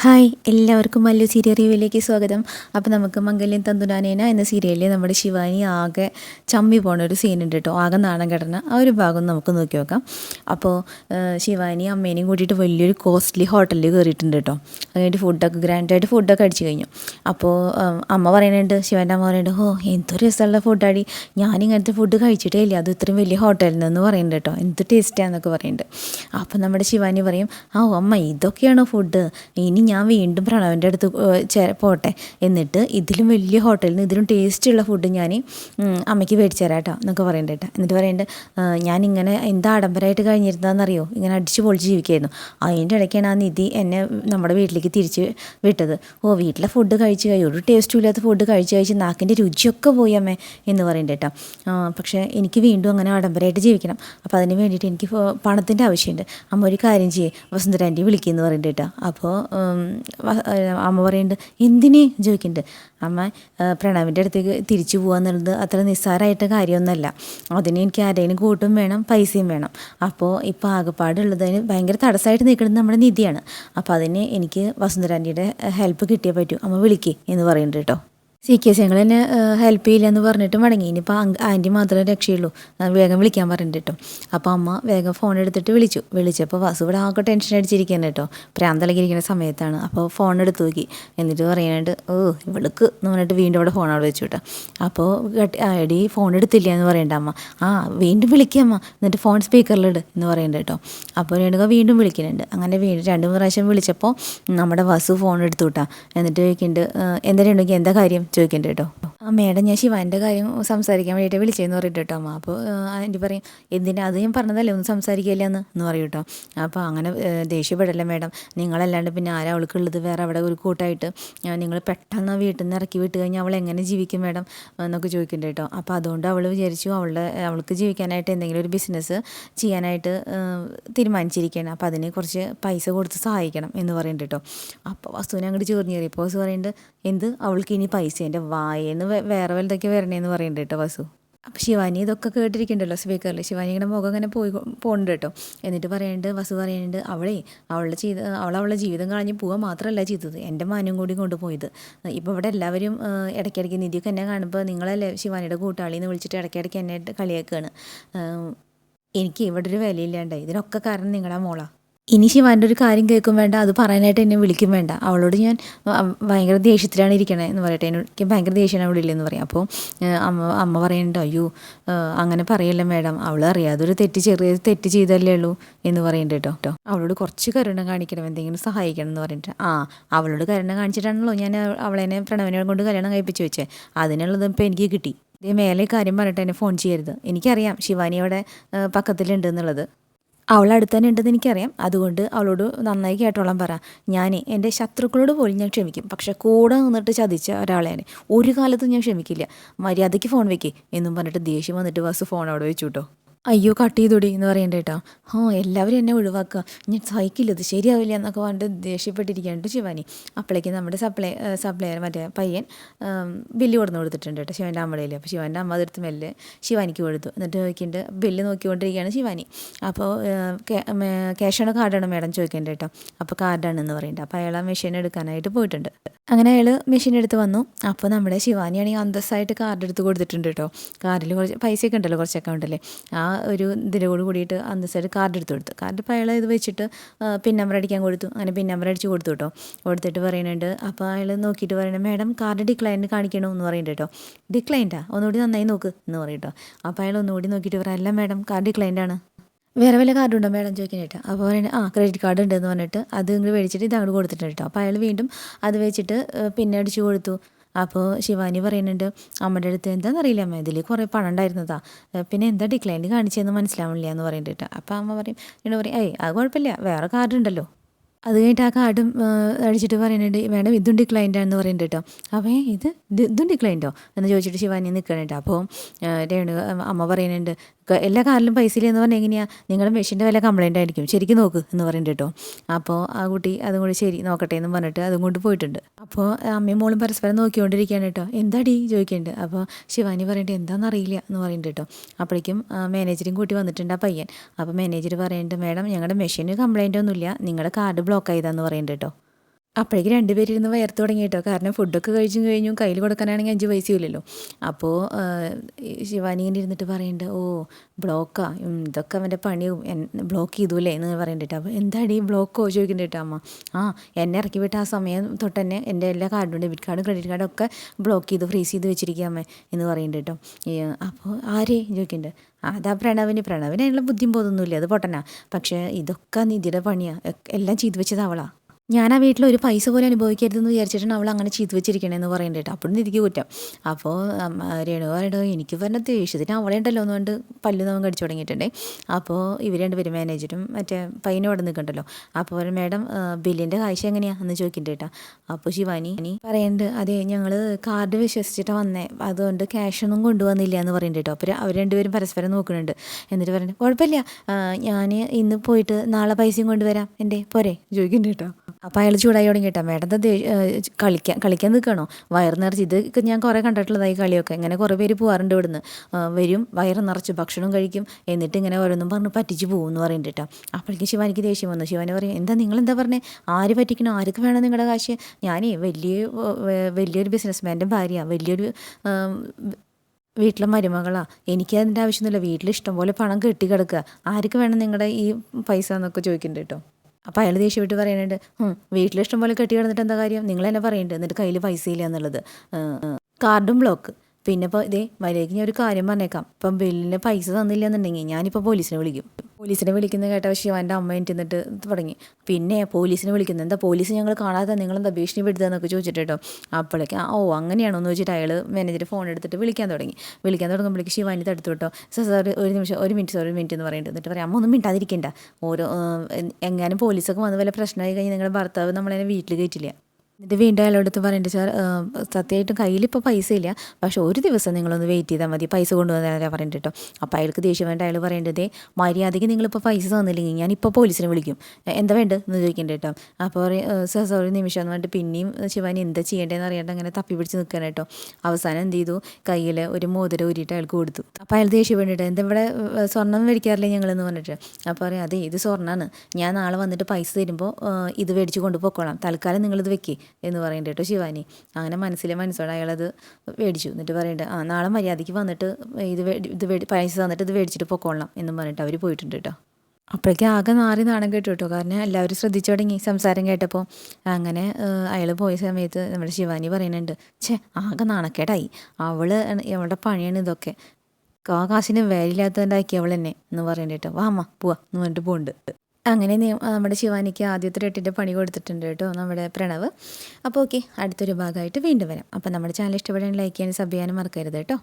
Hi എല്ലാവർക്കും വലിയ serial റിവ്യൂവിലേക്ക് സ്വാഗതം. അപ്പോൾ നമുക്ക് മംഗല്യം തന്തുനാനേന എന്ന സീരിയലിൽ നമ്മുടെ ശിവാനി ആകെ ചമ്മി പോണ ഒരു സീൻ ഉണ്ട് കേട്ടോ. ആകെ നാണം കിടന്ന ആ ഒരു ഭാഗം നമുക്ക് നോക്കി നോക്കാം. അപ്പോൾ ശിവാനി അമ്മേനെയും കൂട്ടിയിട്ട് വലിയൊരു കോസ്റ്റ്ലി ഹോട്ടലിൽ കയറിയിട്ടുണ്ട് കേട്ടോ. അതിനായിട്ട് ഫുഡൊക്കെ ഗ്രാൻഡായിട്ട് ഫുഡൊക്കെ അടിച്ചു കഴിഞ്ഞു. അപ്പോൾ അമ്മ പറയുന്നുണ്ട് ശിവന്റെ അമ്മ പറയുന്നുണ്ട് ഓ എന്തൊരു രസമുള്ള ഫുഡാടി ഞാനിങ്ങനത്തെ ഫുഡ് കഴിച്ചിട്ടേ ഇല്ല. അത് ഇത്രയും വലിയ ഹോട്ടലിൽ നിന്ന് പറയുന്നുണ്ട് കേട്ടോ. എന്ത് ടേസ്റ്റാന്നൊക്കെ പറയുന്നുണ്ട് അപ്പോൾ നമ്മുടെ ശിവാനി പറയും ആ അമ്മ ഇതൊക്കെയാണോ ഫുഡ് ഇനി ഞാൻ വീണ്ടും പ്രണവന്റെ അടുത്ത് പോട്ടെ. എന്നിട്ട് ഇതിലും വലിയ ഹോട്ടലിൽ നിന്ന് ഇതിലും ടേസ്റ്റുള്ള ഫുഡ് ഞാൻ അമ്മയ്ക്ക് മേടിച്ചു തരാം കേട്ടോ എന്നൊക്കെ പറയണ്ട കേട്ടോ. എന്നിട്ട് പറയുന്നുണ്ട് ഞാനിങ്ങനെ എന്താ ആഡംബരമായിട്ട് കഴിഞ്ഞിരുന്നതെന്നറിയോ? ഇങ്ങനെ അടിച്ച് പൊളിച്ച് ജീവിക്കായിരുന്നു. അതിന്റെ ഇടയ്ക്കാണ് ആ നിധി എന്നെ നമ്മുടെ വീട്ടിലേക്ക് തിരിച്ച് വിട്ടത്. ഓ വീട്ടിലെ ഫുഡ് കഴിച്ച് കഴിയും ഒരു ടേസ്റ്റും ഇല്ലാത്ത ഫുഡ് കഴിച്ച് കഴിച്ച് നാക്കിന്റെ രുചിയൊക്കെ പോയി അമ്മേ എന്ന് പറയുന്നുണ്ട് കേട്ടോ. പക്ഷേ എനിക്ക് വീണ്ടും അങ്ങനെ ആഡംബരമായിട്ട് ജീവിക്കണം. അപ്പോൾ അതിന് വേണ്ടിയിട്ട് എനിക്ക് പണത്തിന്റെ ആവശ്യമുണ്ട്. അമ്മ ഒരു കാര്യം ചെയ്യേ വസുന്ധര ആന്റി വിളിക്കുമെന്ന് പറയുന്നുണ്ട് കേട്ടോ. അപ്പോൾ അമ്മ പറയുന്നുണ്ട് എന്തിനേ? ചോദിക്കുന്നുണ്ട് അമ്മ പ്രണവിന്റെ അടുത്തേക്ക് തിരിച്ചു പോകാന്നുള്ളത് അത്ര നിസ്സാരമായിട്ട് കാര്യമൊന്നുമല്ല. അതിന് എനിക്ക് ആരെങ്കിലും കൂട്ടും വേണം പൈസയും വേണം. അപ്പോൾ ഇപ്പോൾ ആകെപ്പാടുള്ളതിന് ഭയങ്കര തടസ്സമായിട്ട് നിൽക്കുന്നത് നമ്മുടെ നിധിയാണ്. അപ്പോൾ അതിന് എനിക്ക് വസുന്ധരാന്റെ ഹെൽപ്പ് കിട്ടിയേ പറ്റൂ. അമ്മ വിളിക്കേ എന്ന് പറയുന്നുണ്ട് കേട്ടോ. സി കെ സി ഞങ്ങൾ എന്നെ ഹെൽപ്പ് ചെയ്യില്ല എന്ന് പറഞ്ഞിട്ട് മടങ്ങി ഇനിയിപ്പോൾ ആന്റി മാത്രമേ രക്ഷയുള്ളൂ. വേഗം വിളിക്കാൻ പറഞ്ഞിട്ട് അപ്പോൾ അമ്മ വേഗം ഫോൺ എടുത്തിട്ട് വിളിച്ചു. വിളിച്ചപ്പോൾ വസു ഇവിടെ ആകെ ടെൻഷൻ അടിച്ചിരിക്കുകയാണ് കേട്ടോ പ്രാന്തലകിരിക്കുന്ന സമയത്താണ്. അപ്പോൾ ഫോൺ എടുത്ത് നോക്കി. എന്നിട്ട് പറയാനായിട്ട് ഓ ഇവൾക്ക് എന്ന് പറഞ്ഞിട്ട് വീണ്ടും അവിടെ ഫോൺ അവിടെ വെച്ചു കേട്ടോ അപ്പോൾ എടി ഫോൺ എടുത്തില്ല എന്ന് പറയണ്ട അമ്മ. ആ വീണ്ടും വിളിക്കാം അമ്മ. എന്നിട്ട് ഫോൺ സ്പീക്കറിലിട് എന്ന് പറയണ്ട കേട്ടോ അപ്പോൾ രണ്ടു വീണ്ടും വിളിക്കുന്നുണ്ട്. അങ്ങനെ വീണ്ടും രണ്ട് പ്രാവശ്യം വിളിച്ചപ്പോൾ നമ്മുടെ വസു ഫോൺ എടുത്തു കേട്ടോ എന്നിട്ട് ചോദിക്കുന്നുണ്ട് എന്താ രേണുക എന്താ കാര്യം? ചോദിക്കുന്നുണ്ട് കേട്ടോ. ആ മേഡം ഞാൻ ശിവാന്റെ കാര്യം സംസാരിക്കാൻ വേണ്ടിയിട്ട് വിളിച്ചതെന്ന് പറഞ്ഞിട്ട് കേട്ടോ. അമ്മ അപ്പോൾ ആന്റി പറയും എന്തിനാ? അത് ഞാൻ പറഞ്ഞതല്ലേ ഒന്ന് സംസാരിക്കില്ല എന്ന് എന്ന് പറയും കേട്ടോ. അപ്പോൾ അങ്ങനെ ദേഷ്യപ്പെടല്ലേ മേഡം? നിങ്ങളല്ലാണ്ട് പിന്നെ ആരാ അവൾക്കുള്ളത്? വേറെ അവിടെ ഒരു കൂട്ടായിട്ട് നിങ്ങൾ പെട്ടെന്ന് വീട്ടിൽ നിന്ന് ഇറക്കി വിട്ട് കഴിഞ്ഞാൽ അവൾ എങ്ങനെ ജീവിക്കും മേഡം? എന്നൊക്കെ ചോദിക്കുന്നുണ്ട് കേട്ടോ. അപ്പോൾ അതുകൊണ്ട് അവൾ വിചാരിച്ചു അവളുടെ അവൾക്ക് ജീവിക്കാനായിട്ട് എന്തെങ്കിലും ഒരു ബിസിനസ് ചെയ്യാനായിട്ട് തീരുമാനിച്ചിരിക്കുകയാണ്. അപ്പോൾ അതിനെ കുറച്ച് പൈസ കൊടുത്ത് സഹായിക്കണം എന്ന് പറയുന്നുണ്ട് കേട്ടോ. അപ്പോൾ വസ്തുവിനെ അങ്ങോട്ട് ചോറിഞ്ഞ് കയറിയപ്പോൾ വസ്തു പറയുന്നുണ്ട് എന്ത്? അവൾക്ക് ഇനി പൈസ എന്റെ വായേന്ന് വേറെ വലുതൊക്കെ വരണേന്ന് പറയുന്നുണ്ട് കേട്ടോ വസു. അപ്പോൾ ശിവാനി ഇതൊക്കെ കേട്ടിരിക്കണ്ടല്ലോ സ്പീക്കറിൽ ശിവാനിയുടെ മുഖം ഇങ്ങനെ പോയി പോകുന്നുണ്ട് കേട്ടോ എന്നിട്ട് പറയുന്നുണ്ട് വസു പറയുന്നുണ്ട് അവളെ അവളുടെ ചെയ്ത അവൾ അവളുടെ ജീവിതം കളഞ്ഞ് പോവാൻ മാത്രമല്ല ചെയ്തത്. എന്റെ മാനും കൂടി കൊണ്ടുപോയത് ഇപ്പോൾ ഇവിടെ എല്ലാവരും ഇടയ്ക്കിടയ്ക്ക് നിധിയൊക്കെ എന്നെ കാണുമ്പോൾ നിങ്ങളല്ലേ ശിവാനിയുടെ കൂട്ടാളിന്ന് വിളിച്ചിട്ട് ഇടയ്ക്കിടയ്ക്ക് എന്നെ കളിയാക്കുകയാണ് എനിക്ക് ഇവിടെ ഒരു വിലയില്ലാണ്ടായി. ഇതിനൊക്കെ കാരണം നിങ്ങളുടെ മോളാ. ഇനി ശിവാന്റെ ഒരു കാര്യം കേൾക്കും വേണ്ട അത് പറയാനായിട്ട് എന്നെ വിളിക്കും വേണ്ട. അവളോട് ഞാൻ ഭയങ്കര ദേഷ്യത്തിലാണ് ഇരിക്കണേ എന്ന് പറയട്ടെ. എനിക്ക് ഭയങ്കര ദേഷ്യമാണ് അവിടെ ഇല്ലെന്ന് പറയും. അപ്പോൾ അമ്മ അമ്മ പറയണ്ട അയ്യോ അങ്ങനെ പറയല്ല മേഡം. അവൾ അറിയാതെ ഒരു തെറ്റ് ചെറിയ തെറ്റ് ചെയ്തല്ലേ ഉള്ളൂ എന്ന് പറയുന്നുണ്ട് കേട്ടോ കേട്ടോ അവളോട് കുറച്ച് കരുണം കാണിക്കണം എന്തെങ്കിലും സഹായിക്കണം എന്ന് പറഞ്ഞിട്ട്. ആ അവളോട് കരുണം കാണിച്ചിട്ടാണല്ലോ ഞാൻ അവ- അവളെന്നെ പ്രണവിനെ കൊണ്ട് കല്യാണം കഴിപ്പിച്ച് വെച്ചേ. അതിനുള്ളത് ഇപ്പോൾ എനിക്ക് കിട്ടി. ഇതേ മേലെ കാര്യം പറഞ്ഞിട്ട് എന്നെ ഫോൺ ചെയ്യരുത്. എനിക്കറിയാം ശിവാനി അവിടെ ഏഹ്, പക്കത്തിലുണ്ട് എന്നുള്ളത്. അവൾ അടുത്ത് തന്നെ ഉണ്ടെന്ന് എനിക്കറിയാം. അതുകൊണ്ട് അവളോട് നന്നായി കേട്ടോളാൻ പറ. ഞാൻ എന്റെ ശത്രുക്കളോട് പോലും ഞാൻ ക്ഷമിക്കും. പക്ഷെ കൂടെ നിന്നിട്ട് ചതിച്ച ഒരാളെ ഒരു കാലത്തും ഞാൻ ക്ഷമിക്കില്ല. മര്യാദയ്ക്ക് ഫോൺ വെക്കേ. എന്നും പറഞ്ഞിട്ട് ദേഷ്യം വന്നിട്ട് ബസ് ഫോൺ അവിടെ വെച്ചു കേട്ടോ അയ്യോ കട്ട് ചെയ്തോടി എന്ന് പറയണ്ട കേട്ടോ ആ എല്ലാവരും എന്നെ ഒഴിവാക്കുക. ഞാൻ സഹിക്കില്ല ഇത് ശരിയാവില്ല എന്നൊക്കെ പറഞ്ഞിട്ട് ദേഷ്യപ്പെട്ടിരിക്കുകയാണ് ശിവാനി. അപ്പോഴേക്കും നമ്മുടെ സപ്ലൈ സപ്ലയർ മറ്റേ പയ്യൻ ബില്ല് കൊടുന്ന് കൊടുത്തിട്ടുണ്ട് കേട്ടോ ശിവന്റെ അമ്മയിൽ അപ്പോൾ ശിവന്റെ അമ്മ അതെടുത്ത് മെല്ലെ ശിവാനിക്ക് കൊടുത്തു. എന്നിട്ട് നോക്കിയിട്ട് ബില്ല് നോക്കിക്കൊണ്ടിരിക്കുകയാണ് ശിവാനി. അപ്പോൾ ക്യാഷാണോ കാർഡാണോ മേഡം ചോദിക്കേണ്ടത് കേട്ടോ അപ്പോൾ കാർഡാണെന്ന് പറയുന്നുണ്ട് അപ്പോൾ അയാൾ ആ മെഷീൻ എടുക്കാനായിട്ട് പോയിട്ടുണ്ട്. അങ്ങനെ അയാൾ മെഷീൻ എടുത്ത് വന്നു. അപ്പോൾ നമ്മുടെ ശിവാനിയാണെങ്കിൽ അന്തസ്സായിട്ട് കാർഡ് എടുത്ത് കൊടുത്തിട്ടുണ്ട് കേട്ടോ കാർഡിൽ കുറച്ച് പൈസയൊക്കെ ഉണ്ടല്ലോ കുറച്ച് അക്കൗണ്ടല്ലേ ആ ഒരു ഇതിലോട് കൂടിയിട്ട് അന്തസ്സായിട്ട് കാർഡ് എടുത്ത് കൊടുത്തു. കാർഡ് ഇപ്പോൾ അയാൾ ഇത് വെച്ചിട്ട് പിൻ നമ്പർ അടിക്കാൻ കൊടുത്തു. അങ്ങനെ പിൻ നമ്പർ അടിച്ച് കൊടുത്തു കേട്ടോ കൊടുത്തിട്ട് പറയുന്നുണ്ട് അപ്പോൾ അയാൾ നോക്കിയിട്ട് പറയുന്നത് മാഡം കാർഡ് ഡിക്ലൈൻഡ് കാണിക്കണോ? എന്ന് പറയുന്നുണ്ട് കേട്ടോ ഡിക്ലൈൻഡാ ഒന്നുകൂടി നന്നായി നോക്ക് എന്ന് പറയും കേട്ടോ അപ്പോൾ അയാൾ ഒന്നുകൂടി നോക്കിയിട്ട് പറയാം അല്ല മാഡം കാർഡ് ഡിക്ലൈൻഡ് ആണ്. വേറെ വല്ല കാർഡ് ഉണ്ടോ മേഡം ചോദിക്കാനായിട്ട് അപ്പോൾ പറയുന്നത് ആ ക്രെഡിറ്റ് കാർഡ് ഉണ്ടെന്ന് പറഞ്ഞിട്ട് അത് ഇങ്ങോട്ട് മേടിച്ചിട്ട് ഇത് അങ്ങോട്ട് കൊടുത്തിട്ടുണ്ട് കേട്ടോ അപ്പോൾ അയാൾ വീണ്ടും അത് വെച്ചിട്ട് പിന്നെ അടിച്ചു കൊടുത്തു. അപ്പോൾ ശിവാനി പറയുന്നുണ്ട് അമ്മയുടെ അടുത്ത് എന്താണെന്നറിയില്ല അമ്മ ഇതിൽ കുറേ പണം ഉണ്ടായിരുന്നതാ. പിന്നെ എന്താ ഡിക്ലൈൻഡ് കാണിച്ചതെന്ന് മനസ്സിലാവണില്ല എന്ന് പറയുന്നുണ്ട് അപ്പോൾ അമ്മ പറയും എന്നോട് പറയും ഏയ് അത് കുഴപ്പമില്ല വേറെ കാർഡ് ഉണ്ടല്ലോ. അത് കഴിഞ്ഞിട്ട് ആ കാർഡും അടിച്ചിട്ട് പറയുന്നുണ്ട് വേണം ഇതും ഡിക്ലൈൻഡ് ആണെന്ന് പറയുന്നുണ്ട് കേട്ടോ അപ്പോൾ ഇത് ഇത് ഡിക്ലൈൻഡോ എന്ന് ചോദിച്ചിട്ട് ശിവാനി നിൽക്കണുണ്ട് അപ്പോൾ രേണു അമ്മ പറയുന്നുണ്ട് എല്ലാ കാറിലും പൈസ ഇല്ലെന്ന് പറഞ്ഞാൽ എങ്ങനെയാണ് നിങ്ങളുടെ മെഷീന്റെ വില കംപ്ലൈന്റ് ആയിരിക്കും. ശരിക്കും നോക്ക് എന്ന് പറയുന്നുണ്ട് കേട്ടോ അപ്പോൾ ആ കുട്ടി അതും കൂടി ശരി നോക്കട്ടെ എന്ന് പറഞ്ഞിട്ട് അതും കൊണ്ട് പോയിട്ടുണ്ട്. അപ്പോൾ അമ്മയും മോളും പരസ്പരം നോക്കിക്കൊണ്ടിരിക്കുകയാണ് കേട്ടോ എന്താടി? ചോദിക്കുന്നുണ്ട്. അപ്പോൾ ശിവാനി പറയേണ്ടത് എന്താണെന്നറിയില്ല എന്ന് പറയുന്നുണ്ട് കേട്ടോ അപ്പോഴേക്കും മാനേജറും കൂട്ടി വന്നിട്ടുണ്ട് ആ പയ്യൻ. അപ്പോൾ മാനേജർ പറയുന്നുണ്ട് മാഡം ഞങ്ങളുടെ മെഷീന് കംപ്ലൈന്റ് ഒന്നുമില്ല. നിങ്ങളുടെ കാർഡ് ബ്ലോക്ക് ആയതാന്ന് പറയുന്നുണ്ട് കേട്ടോ അപ്പോഴേക്ക് രണ്ടുപേരിരുന്ന് വയർത്ത് തുടങ്ങി കേട്ടോ കാരണം ഫുഡൊക്കെ കഴിച്ചും കഴിഞ്ഞു കയ്യിൽ കൊടുക്കാനാണെങ്കിൽ അഞ്ച് പൈസ ഇല്ലല്ലോ. അപ്പോൾ ശിവാനി ഇങ്ങനെ ഇരുന്നിട്ട് പറയുന്നുണ്ട് ഓ ബ്ലോക്കാ. ഇതൊക്കെ അവന്റെ പണിയും ബ്ലോക്ക് ചെയ്തുല്ലേ എന്ന് പറയേണ്ടിട്ട്. അപ്പോൾ എന്താടി ബ്ലോക്കോ? ചോദിക്കുന്നുണ്ട് കേട്ടോ അമ്മ. ആ എന്നെ ഇറക്കി വിട്ട ആ സമയം തൊട്ട് തന്നെ എന്റെ എല്ലാ കാർഡും ഡെബിറ്റ് കാർഡും ക്രെഡിറ്റ് കാർഡും ഒക്കെ ബ്ലോക്ക് ചെയ്ത് ഫ്രീസ് ചെയ്ത് വെച്ചിരിക്കുക അമ്മ എന്ന് പറയുന്നുണ്ട് കേട്ടോ അപ്പോൾ ആരേ? ചോദിക്കുന്നുണ്ട് അതാ പ്രണവിന്. പ്രണവിന് അതിനുള്ള ബുദ്ധിയും ബോധമൊന്നുമില്ല അത് പൊട്ടനാ. പക്ഷേ ഇതൊക്കെ നിധിയുടെ പണിയാണ് എല്ലാം ചെയ്തു വെച്ചത് അവളാ. ഞാൻ ആ വീട്ടിൽ ഒരു പൈസ പോലെ അനുഭവിക്കരുതെന്ന് വിചാരിച്ചിട്ടാണ് അവൾ അങ്ങനെ ചെയ്തു വെച്ചിരിക്കണേന്ന് പറയണ്ട കേട്ടോ അപ്പോഴും എനിക്ക് കുറ്റം. അപ്പോൾ രേണു പറയണോ എനിക്ക് പറഞ്ഞ ദേഷ്യത്തിന് അവളെ ഉണ്ടല്ലോ എന്നുകൊണ്ട് പല്ലു നമ്മൾ കടിച്ചു തുടങ്ങിയിട്ടുണ്ടേ. അപ്പോൾ ഇവർ രണ്ടുപേരും മാനേജറും മറ്റേ പയ്യനും അവിടെ നിൽക്കണ്ടല്ലോ. അപ്പോൾ മാഡം ബില്ലിന്റെ കാഴ്ച എങ്ങനെയാണ് എന്ന് ചോദിക്കുന്നുണ്ട് കേട്ടോ അപ്പോൾ ശിവാനി ഇനി പറയുന്നുണ്ട് അതെ ഞങ്ങൾ കാർഡ് വിശ്വസിച്ചിട്ടാണ് വന്നേ. അതുകൊണ്ട് ക്യാഷ് ഒന്നും കൊണ്ടുവന്നില്ല എന്ന് പറയുന്നുണ്ട് കേട്ടോ അപ്പോൾ അവർ രണ്ടുപേരും പരസ്പരം നോക്കുന്നുണ്ട്. എന്നിട്ട് പറയുന്നത് കുഴപ്പമില്ല. ഞാൻ ഇന്ന് പോയിട്ട് നാളെ പൈസയും കൊണ്ടുവരാം. എന്റെ പോരെ. ചോദിക്കുന്നുണ്ട് കേട്ടോ അപ്പോൾ അയാൾ ചൂടായി തുടങ്ങിയിട്ടാ. മേഡം ദേ കളിക്കാൻ കളിക്കാൻ നിൽക്കണോ? വയർ നിറച്ച്. ഇത് ഞാൻ കുറേ കണ്ടിട്ടുള്ളതായി കളിയൊക്കെ. ഇങ്ങനെ കുറേ പേര് പോകാറുണ്ട് ഇവിടുന്ന്. വരും വയർ നിറച്ച് ഭക്ഷണം കഴിക്കും. എന്നിട്ട് ഇങ്ങനെ ഓരോന്നും പറഞ്ഞ് പറ്റിച്ച് പോകും എന്ന് പറയുന്നുണ്ട് കേട്ടോ അപ്പോഴേക്കും ശിവാനിക്ക് ദേഷ്യം വന്നു. ശിവാനി പറയും എന്താ നിങ്ങൾ എന്താ പറഞ്ഞേ? ആര് പറ്റിക്കണോ? ആർക്ക് വേണം നിങ്ങളുടെ കാശ്? ഞാനേ വലിയ വലിയൊരു വലിയൊരു ബിസിനസ്മാന്റെ ഭാര്യ വലിയൊരു വീട്ടിലെ മരുമകളാണ് എനിക്ക് അതിന്റെ ആവശ്യമൊന്നുമില്ല. വീട്ടിൽ ഇഷ്ടംപോലെ പണം കെട്ടിക്കിടക്കുക ആർക്ക് വേണം നിങ്ങളുടെ ഈ പൈസ എന്നൊക്കെ ചോദിക്കുന്നുണ്ട് കേട്ടോ അപ്പോൾ അയാൾ ദേഷ്യപ്പെട്ട് പറയുന്നുണ്ട് വീട്ടിൽ ഇഷ്ടം പോലെ കെട്ടി കിടന്നിട്ട് എന്താ കാര്യം? നിങ്ങൾ എന്നെ പറയുന്നുണ്ട് എന്നിട്ട് കയ്യിൽ പൈസ ഇല്ല എന്നുള്ളത്. കാർഡും ബ്ലോക്ക് പിന്നെ ഇപ്പോൾ ഇതേ മര്യാദയ്ക്ക് ഞാൻ ഒരു കാര്യം പറഞ്ഞേക്കാം. ഇപ്പം ബില്ലിന് പൈസ തന്നില്ല എന്നുണ്ടെങ്കിൽ ഞാനിപ്പോൾ പോലീസിനെ വിളിക്കും. പോലീസിനെ വിളിക്കുന്ന കേട്ട ശിവാന്റെ അമ്മ എന്നിട്ട് തുടങ്ങി. പിന്നെ പോലീസിനെ വിളിക്കുന്നത് എന്താ പോലീസ് ഞങ്ങൾ കാണാതെ നിങ്ങളെന്താ ഭീഷണി പെടുത്തുന്നൊക്കെ ചോദിച്ചിട്ട് കേട്ടോ അപ്പോഴേക്ക് ഓ അങ്ങനെയാണോ എന്ന് ചോദിച്ചിട്ട് അയാൾ മാനേജർ ഫോൺ എടുത്തിട്ട് വിളിക്കാൻ തുടങ്ങി. വിളിക്കാൻ തുടങ്ങുമ്പോഴേക്ക് ശിവാനി തടുത്തു കേട്ടോ സാർ ഒരു നിമിഷം ഒരു മിനിറ്റ് സാർ ഒരു മിനിറ്റ് എന്ന് പറയുന്നുണ്ട് എന്നിട്ട് പറയാം അമ്മ ഒന്നും മിണ്ടാതിരിക്കണ്ട. ഓരോ എങ്ങാനും പോലീസൊക്കെ വന്ന് വല്ല പ്രശ്നമായി കഴിഞ്ഞാൽ നിങ്ങളുടെ ഭർത്താവ് നമ്മളതിനെ വീട്ടിൽ കയറ്റില്ല. എന്നിട്ട് വീണ്ടും അയാളോടത്ത് പറയേണ്ടത് സാർ സത്യമായിട്ടും കയ്യിൽ ഇപ്പോൾ പൈസ ഇല്ല പക്ഷെ ഒരു ദിവസം നിങ്ങളൊന്ന് വെയിറ്റ് ചെയ്താൽ മതി. പൈസ കൊണ്ടുവന്നാലും പറയേണ്ടത് കേട്ടോ അപ്പോൾ അയാൾക്ക് ദേഷ്യം വേണ്ട അയാൾ പറയേണ്ടത് മര്യാദയ്ക്ക് നിങ്ങളിപ്പോൾ പൈസ തന്നില്ലെങ്കിൽ ഞാനിപ്പോൾ പോലീസിനെ വിളിക്കും. എന്താ വേണ്ടത്? എന്ന് ചോദിക്കുന്നുണ്ട് കേട്ടോ അപ്പോൾ സാർ ഒരു നിമിഷം എന്ന് പറഞ്ഞിട്ട് പിന്നെയും ശിവാനി എന്താ ചെയ്യേണ്ടതെന്ന് അറിയാണ്ട് അങ്ങനെ തപ്പി പിടിച്ച് നിൽക്കാൻ കേട്ടോ അവസാനം എന്ത് ചെയ്തു? കയ്യിൽ ഒരു മോതിരം ഊരിയിട്ട് അയാൾക്ക് കൊടുത്തു. അപ്പോൾ അയാൾ ദേഷ്യം വേണ്ടിയിട്ട് എന്താ ഇവിടെ സ്വർണം മേടിക്കാറില്ലേ ഞങ്ങളെന്ന് പറഞ്ഞിട്ട്? അപ്പോൾ പറയും അതെ ഇത് സ്വർണമാണ് ഞാൻ നാളെ വന്നിട്ട് പൈസ തരുമ്പോൾ ഇത് മേടിച്ച് കൊണ്ടുപോയിക്കോളാം തൽക്കാലം നിങ്ങളിത് വെക്കേ. എന്ന് പറയണ്ട കേട്ടോ ശിവാനി. അങ്ങനെ മനസ്സിലെ മനസ്സോടെ അയാളത് മേടിച്ചു. എന്നിട്ട് പറയണ്ട ആ നാളെ മര്യാദയ്ക്ക് വന്നിട്ട് ഇത് ഇത് പൈസ തന്നിട്ട് ഇത് മേടിച്ചിട്ട് പൊക്കോളാം എന്നും പറഞ്ഞിട്ട് അവർ പോയിട്ടുണ്ട് കേട്ടോ. അപ്പോഴേക്കും ആകെ നാറി നാണം കേട്ടു കേട്ടോ. കാരണം എല്ലാവരും ശ്രദ്ധിച്ചു തുടങ്ങി സംസാരം കേട്ടപ്പോൾ. അങ്ങനെ അയാൾ പോയ സമയത്ത് നമ്മുടെ ശിവാനി പറയുന്നുണ്ട് ഛേ ആകെ നാണക്കേടായി. അവൾ അവളുടെ പണിയാണ് ഇതൊക്കെ. കാശിന് വേലില്ലാത്തതുണ്ടാക്കി അവൾ എന്നെ എന്ന് പറയുന്നുണ്ട് കേട്ടോ. വാ അമ്മ പോവാ എന്ന് പറഞ്ഞിട്ട് പോകുന്നുണ്ട് അങ്ങനെ നമ്മുടെ ശിവാനിക്ക് ആദ്യത്തെ രട്ടിന്റെ പണി കൊടുത്തിട്ടുണ്ട് കേട്ടോ നമ്മുടെ പ്രണവ്. അപ്പോൾ ഓക്കെ അടുത്തൊരു ഭാഗമായിട്ട് വീണ്ടും വരാം. അപ്പോൾ നമ്മുടെ ചാനൽ ഇഷ്ടപ്പെടാൻ ലൈക്ക് ചെയ്യാനും സബ് ചെയ്യാനും മറക്കരുത് കേട്ടോ.